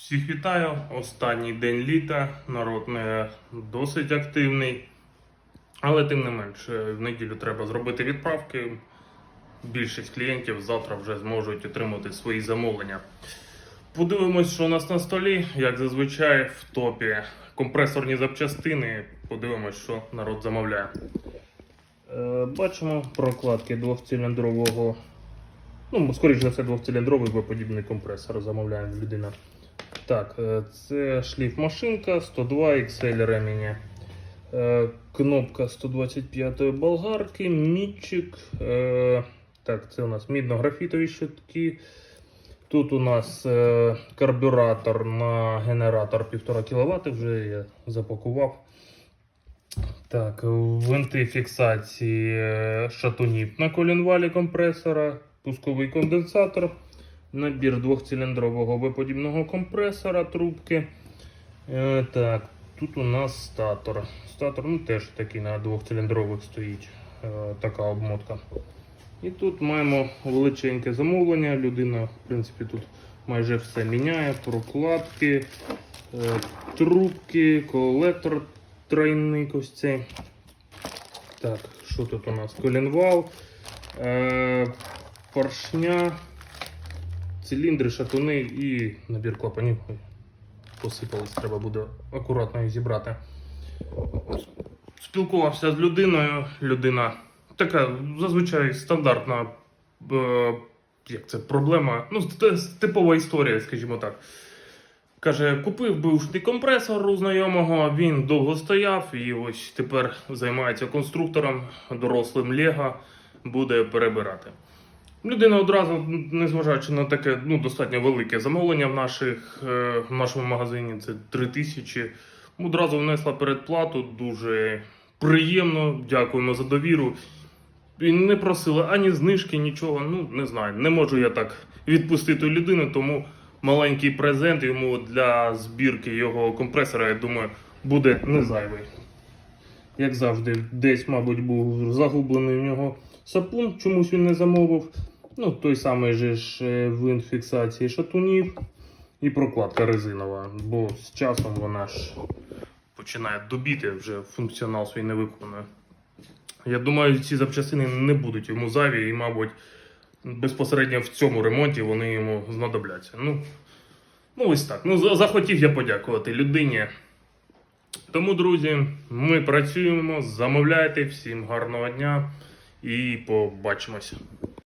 Всіх вітаю. Останній день літа. Народ не досить активний. Але тим не менше, в неділю треба зробити відправки. Більшість клієнтів завтра вже зможуть отримати свої замовлення. Подивимось, що у нас на столі, як зазвичай, в топі компресорні запчастини. Подивимось, що народ замовляє. Е, бачимо прокладки двохциліндрового. Ну, скоріш за все, двохциліндровий подібний компресор замовляє людина. Так, е, це шліф машинка 102 XL ремені. Е, Кнопка 125 болгарки, мідчик. Е, Так, це у нас мідно-графітові щитки. Тут у нас карбюратор на генератор 1,5 кВт, вже я запакував. Так, винти фіксації шатунів на колінвалі компресора, пусковий конденсатор, набір двохциліндрового виподібного компресора, трубки. Е, так, тут у нас статор. Статор ну, теж такий на двохциліндрових стоїть е, така обмотка. І тут маємо величеньке замовлення. Людина, в принципі, тут майже все міняє, прокладки, е, трубки, колектор тройник ось цей. Так, що тут у нас? Колінвал, е, поршня, циліндри, шатуни і набір клапанів. Посипались, треба буде акуратно їх зібрати. Спілкувався з людиною. Людина така зазвичай стандартна е, як це, проблема. Ну, типова історія, скажімо так. Каже, купив бивший компресор у знайомого, він довго стояв і ось тепер займається конструктором, дорослим Лего, буде перебирати. Людина одразу, незважаючи на таке ну, достатньо велике замовлення в, наших, е, в нашому магазині, це 3 тисячі, одразу внесла передплату, дуже приємно, дякуємо за довіру. І не просила ані знижки, нічого. Ну, не знаю, не можу я так відпустити людину, тому маленький презент йому для збірки його компресора, я думаю, буде не зайвий. Як завжди, десь, мабуть, був загублений в нього сапун, чомусь він не замовив. Ну, той самий же ж е, винт фіксації шатунів і прокладка резинова, бо з часом вона ж починає добіти, вже функціонал свій не виконує. Я думаю, ці запчастини не будуть йому зайві і, мабуть, безпосередньо в цьому ремонті вони йому знадобляться. Ну, ну ось так. Ну, захотів я подякувати людині. Тому, друзі, ми працюємо, замовляйте, всім гарного дня і побачимося.